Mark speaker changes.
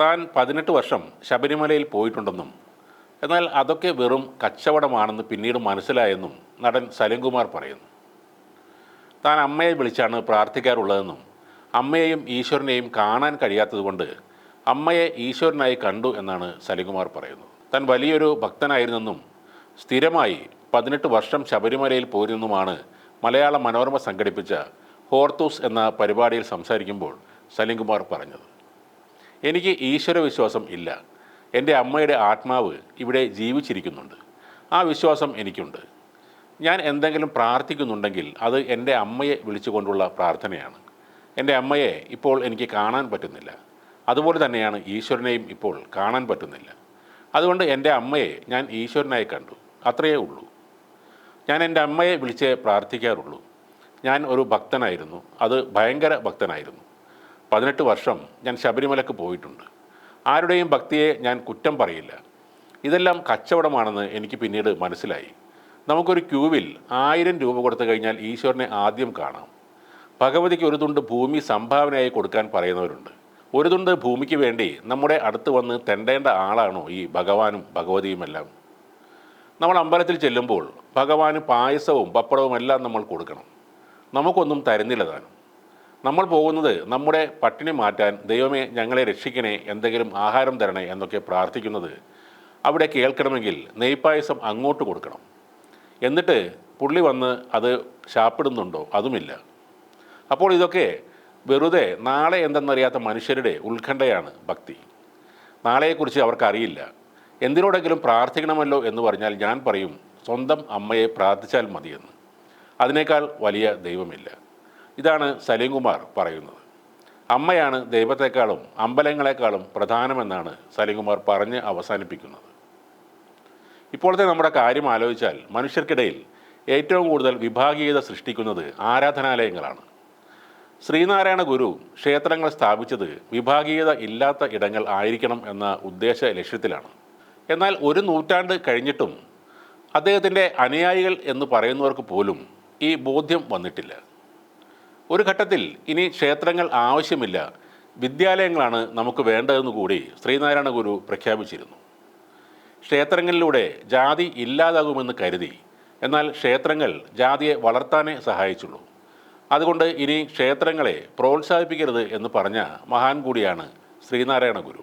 Speaker 1: താൻ പതിനെട്ട് വർഷം ശബരിമലയിൽ പോയിട്ടുണ്ടെന്നും എന്നാൽ അതൊക്കെ വെറും കച്ചവടമാണെന്ന് പിന്നീട് മനസ്സിലായെന്നും നടൻ സലിംകുമാർ പറയുന്നു. താൻ അമ്മയെ വിളിച്ചാണ് പ്രാർത്ഥിക്കാറുള്ളതെന്നും അമ്മയെയും ഈശ്വരനെയും കാണാൻ കഴിയാത്തതുകൊണ്ട് അമ്മയെ ഈശ്വരനായി കണ്ടു എന്നാണ് സലിംകുമാർ പറയുന്നത് താൻ വലിയൊരു ഭക്തനായിരുന്നെന്നും സ്ഥിരമായി പതിനെട്ട് വർഷം ശബരിമലയിൽ പോയിരുന്നുമാണ് മലയാള മനോരമ സംഘടിപ്പിച്ച ഹോർത്തൂസ് എന്ന പരിപാടിയിൽ സംസാരിക്കുമ്പോൾ സലിംകുമാർ പറഞ്ഞത്. എനിക്ക് ഈശ്വരവിശ്വാസം ഇല്ല. എന്റെ അമ്മയുടെ ആത്മാവ് ഇവിടെ ജീവിച്ചിരിക്കുന്നുണ്ട്. ആ വിശ്വാസം എനിക്കുണ്ട്. ഞാൻ എന്തെങ്കിലും പ്രാർത്ഥിക്കുന്നുണ്ടെങ്കിൽ അത് എന്റെ അമ്മയെ വിളിച്ചുകൊണ്ടുള്ള പ്രാർത്ഥനയാണ്. എന്റെ അമ്മയെ ഇപ്പോൾ എനിക്ക് കാണാൻ പറ്റുന്നില്ല. അതുപോലെ തന്നെയാണ് ഈശ്വരനെയും ഇപ്പോൾ കാണാൻ പറ്റുന്നില്ല. അതുകൊണ്ട് എന്റെ അമ്മയെ ഞാൻ ഈശ്വരനായി കണ്ടു. അത്രയേ ഉള്ളൂ. ഞാൻ എന്റെ അമ്മയെ വിളിച്ച് പ്രാർത്ഥിക്കാറുള്ളൂ. ഞാൻ ഒരു ഭക്തനായിരുന്നു. അത് ഭയങ്കര ഭക്തനായിരുന്നു. പതിനെട്ട് വർഷം ഞാൻ ശബരിമലക്ക് പോയിട്ടുണ്ട്. ആരുടെയും ഭക്തിയെ ഞാൻ കുറ്റം പറയില്ല. ഇതെല്ലാം കച്ചവടമാണെന്ന് എനിക്ക് പിന്നീട് മനസ്സിലായി. നമുക്കൊരു ക്യൂവിൽ ആയിരം രൂപ കൊടുത്തു കഴിഞ്ഞാൽ ഈശ്വരനെ ആദ്യം കാണാം. ഭഗവതിക്ക് ഒരു തുണ്ട് ഭൂമി സംഭാവനയായി കൊടുക്കാൻ പറയുന്നവരുണ്ട്. ഒരു തുണ്ട് ഭൂമിക്ക് വേണ്ടി നമ്മുടെ അടുത്ത് വന്ന് തെണ്ടേണ്ട ആളാണോ ഈ ഭഗവാനും ഭഗവതിയുമെല്ലാം? നമ്മൾ അമ്പലത്തിൽ ചെല്ലുമ്പോൾ ഭഗവാന് പായസവും പപ്പടവും എല്ലാം നമ്മൾ കൊടുക്കണം. നമുക്കൊന്നും തരുന്നില്ല താനും. നമ്മൾ പോകുന്നത് നമ്മുടെ പട്ടിണി മാറ്റാൻ ദൈവമേ ഞങ്ങളെ രക്ഷിക്കണേ എന്തെങ്കിലും ആഹാരം തരണേ എന്നൊക്കെ പ്രാർത്ഥിക്കുന്നത് അവിടെ കേൾക്കണമെങ്കിൽ നെയ്പായസം അങ്ങോട്ട് കൊടുക്കണം. എന്നിട്ട് പുള്ളി വന്ന് അത് ശാപ്പിടുന്നുണ്ടോ? അതുമില്ല. അപ്പോൾ ഇതൊക്കെ വെറുതെ നാളെ എന്തെന്നറിയാത്ത മനുഷ്യരുടെ ഉത്കണ്ഠയാണ് ഭക്തി. നാളെയെക്കുറിച്ച് അവർക്കറിയില്ല. എന്തിനോടെങ്കിലും പ്രാർത്ഥിക്കണമല്ലോ എന്ന് പറഞ്ഞാൽ ഞാൻ പറയും സ്വന്തം അമ്മയെ പ്രാർത്ഥിച്ചാൽ മതിയെന്ന്. അതിനേക്കാൾ വലിയ ദൈവമില്ല. ഇതാണ് സലീംകുമാർ പറയുന്നത്. അമ്മയാണ് ദൈവത്തെക്കാളും അമ്പലങ്ങളെക്കാളും പ്രധാനമെന്നാണ് സലീംകുമാർ പറഞ്ഞ് അവസാനിപ്പിക്കുന്നത്. ഇപ്പോഴത്തെ നമ്മുടെ കാര്യം ആലോചിച്ചാൽ മനുഷ്യർക്കിടയിൽ ഏറ്റവും കൂടുതൽ വിഭാഗീയത സൃഷ്ടിക്കുന്നത് ആരാധനാലയങ്ങളാണ്. ശ്രീനാരായണ ഗുരു ക്ഷേത്രങ്ങൾ സ്ഥാപിച്ചത് വിഭാഗീയത ഇല്ലാത്ത ഇടങ്ങൾ ആയിരിക്കണം എന്ന ഉദ്ദേശ ലക്ഷ്യത്തിലാണ്. എന്നാൽ ഒരു നൂറ്റാണ്ട് കഴിഞ്ഞിട്ടും അദ്ദേഹത്തിന്റെ അനുയായികൾ എന്ന് പറയുന്നവർക്ക് പോലും ഈ ബോധ്യം വന്നിട്ടില്ല. ഒരു ഘട്ടത്തിൽ ഇനി ക്ഷേത്രങ്ങൾ ആവശ്യമില്ല. വിദ്യാലയങ്ങളാണ് നമുക്ക് വേണ്ടതെന്ന് കൂടി ശ്രീനാരായണ ഗുരു പ്രഖ്യാപിച്ചിരുന്നു. ക്ഷേത്രങ്ങളിലൂടെ ജാതി ഇല്ലാതാകുമെന്ന് കരുതി. എന്നാൽ ക്ഷേത്രങ്ങൾ ജാതിയെ വളർത്താനേ സഹായിച്ചുള്ളൂ. അതുകൊണ്ട് ഇനി ക്ഷേത്രങ്ങളെ പ്രോത്സാഹിപ്പിക്കരുത് എന്ന് പറഞ്ഞ മഹാൻ കൂടിയാണ് ശ്രീനാരായണ ഗുരു.